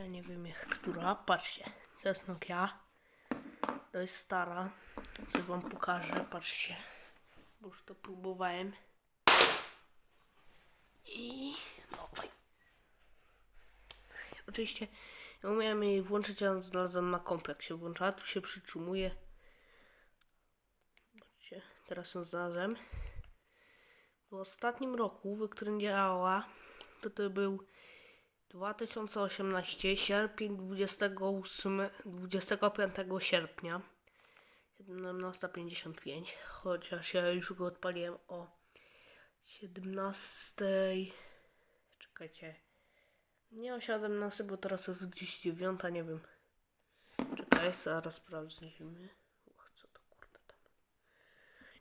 Nokia, nie wiem jak która. Patrzcie, to jest Nokia. To jest stara. Co wam pokażę, patrzcie. Bo już to próbowałem. I oj. Oczywiście ja umiałem jej włączyć, ale znalazłem na kompie, jak się włącza. Tu się przytrzymuje. Zobaczcie, teraz ją znalazłem. W ostatnim roku, w którym działała, to to był 2018, sierpień 28, 25 sierpnia 17.55, chociaż ja już go odpaliłem o 17. Czekajcie. Nie o 17, bo teraz jest gdzieś 9, nie wiem. Czekaj, zaraz sprawdzimy. Och, co to kurde tam.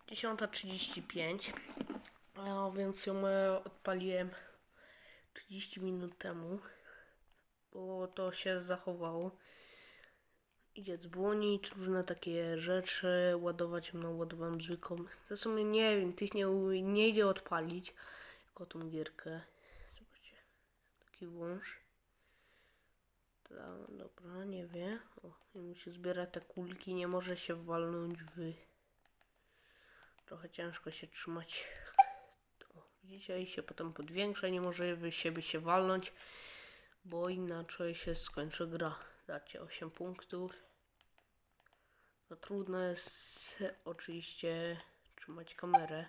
10.35. A więc ją e, odpaliłem 30 minut temu, bo to się zachowało. Idzie dzwonić, różne takie rzeczy, ładować ją naładowałem zwykłą. Zresztą nie wiem, tych nie, nie idzie odpalić, jako tą gierkę. Zobaczcie, taki wąż. Ta, dobra, nie wie. O, i musi zbierać te kulki, nie może się walnąć w... Trochę ciężko się trzymać i się potem podwiększa, nie może wy siebie się walnąć, bo inaczej się skończy gra. Dacie 8 punktów. No trudno jest oczywiście trzymać kamerę.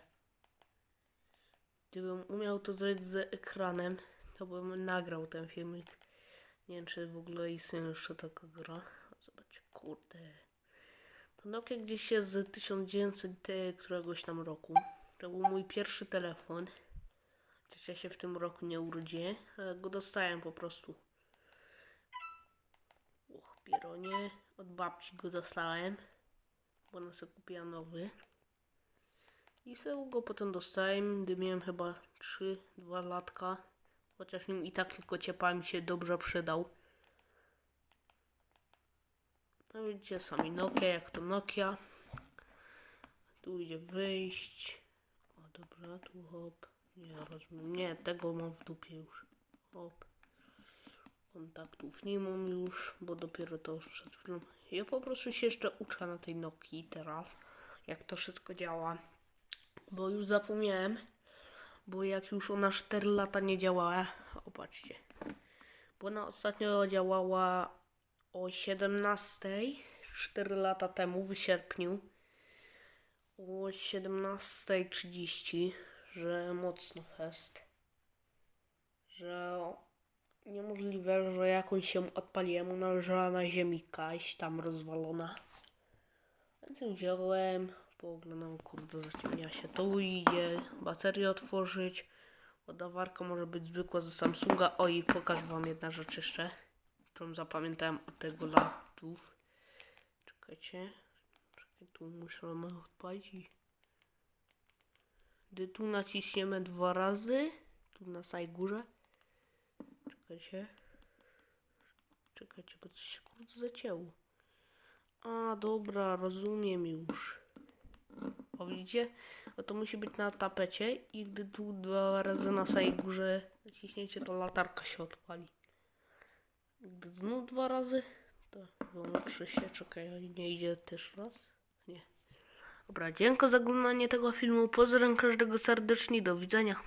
Gdybym umiał to zrobić z ekranem, to bym nagrał ten filmik. Nie wiem, czy w ogóle istnieje jeszcze taka gra. Zobaczcie, kurde. To Nokia gdzieś jest z 1900 któregoś tam roku. To był mój pierwszy telefon. Chociaż ja się w tym roku nie urodziłem, ale go dostałem po prostu. Och, pieronie. Od babci go dostałem, bo ona sobie kupiła nowy. I sobie go potem dostałem, gdy miałem chyba 3-2 latka. Chociaż nim i tak tylko ciepła mi się dobrze przydał. No widzicie sami Nokia, jak to Nokia. Tu idzie wyjść. Dobra, tu hop. Nie rozumiem. Nie, tego mam w dupie już. Hop. Kontaktów nie mam już, bo dopiero to już przed chwilą. Ja po prostu się jeszcze uczę na tej Nokii teraz, jak to wszystko działa. Bo już zapomniałem, bo jak już ona 4 lata nie działała, opatrzcie. Bo ona ostatnio działała o 17, 4 lata temu, w sierpniu. O 17.30, że mocno fest. Że niemożliwe, że jakąś się odpaliłem, ona leżała na ziemi kaś, tam rozwalona. Więc ją wziąłem, pooglądam, kurde, zaciemnia się. Tu idzie, baterię otworzyć. Ładowarka może być zwykła ze Samsunga. O i pokażę wam jedna rzecz jeszcze, którą zapamiętałem od tego latów. Czekajcie. Tu musimy odpalić. Gdy tu naciśniemy dwa razy, tu na samej górze. Czekajcie. Czekajcie, bo coś się kurde zacięło. A, dobra, rozumiem już. O, widzicie? O, to musi być na tapecie i gdy tu dwa razy na samej górze naciśniecie, to latarka się odpali. Gdy znów dwa razy, to wyłączy się. Czekaj, nie idzie też raz? Nie. Dobra, dziękuję za oglądanie tego filmu. Pozdrawiam każdego serdecznie. Do widzenia.